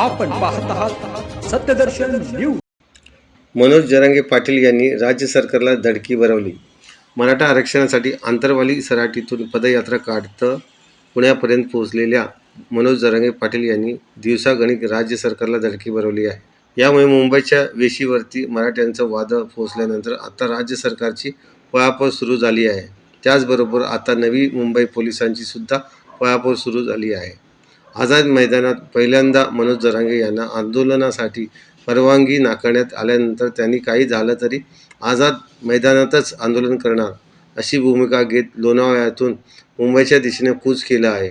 आपण पाहत आहात सत्यदर्शन न्यूज. मनोज जरांगे पाटील यांनी राज्य सरकारला धडकी भरवली. मराठा आरक्षणासाठी आंतरवाली सराटीतून पदयात्रा काढतं पुण्यापर्यंत पोहोचलेल्या मनोज जरांगे पाटील यांनी दिवसागणिक राज्य सरकारला धडकी भरवली आहे. यामुळे मुंबईच्या वेशीवरती मराठ्यांचं वादळ पोहोचल्यानंतर आता राज्य सरकारची पळापळ सुरू झाली आहे. त्याचबरोबर आता नवी मुंबई पोलिसांची सुद्धा पळापळ सुरू झाली आहे. आझाद मैदानात पहिल्यांदा मनोज जरांगे यांना आंदोलनासाठी परवानगी नाकारण्यात आल्यानंतर त्यांनी काही झालं तरी आझाद मैदानातच आंदोलन करणार अशी भूमिका घेत लोणावळ्यातून मुंबईच्या दिशेने कूच केलं आहे.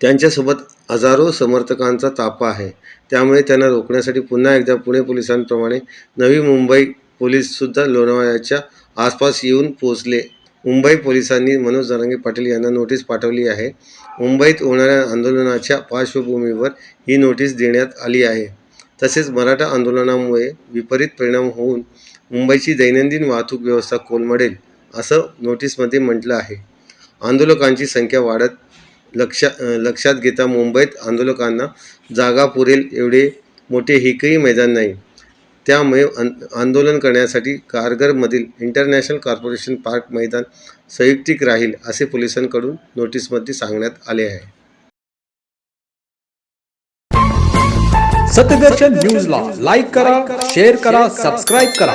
त्यांच्यासोबत हजारो समर्थकांचा ताफा आहे. त्यामुळे त्यांना रोखण्यासाठी पुन्हा एकदा पुणे पोलिसांप्रमाणे नवी मुंबई पोलीससुद्धा लोणावळ्याच्या आसपास येऊन पोहोचले. मुंबई पोलिसांनी मनोज जरांगे पाटील यांना नोटीस पाठवली आहे. मुंबईत होणाऱ्या आंदोलनाच्या पार्श्वभूमीवर ही नोटीस देण्यात आली आहे. तसेच मराठा आंदोलनामुळे विपरीत परिणाम होऊन मुंबईची दैनंदिन वाहतूक व्यवस्था कोलमडेल असं नोटीसमध्ये म्हटलं आहे. आंदोलकांची संख्या वाढत लक्षा लक्षात घेता मुंबईत आंदोलकांना जागा पुरेल एवढे मोठे एकही मैदान नाही. त्यामुळे आं आंदोलन करण्यासाठी कारगरमधील इंटरनॅशनल कॉर्पोरेशन पार्क मैदान संयुक्तिक राहील असे पोलिसांकडून नोटीसमध्ये सांगण्यात आले आहे. सत्यदर्शन न्यूजला लाईक करा शेअर करा सबस्क्राईब करा.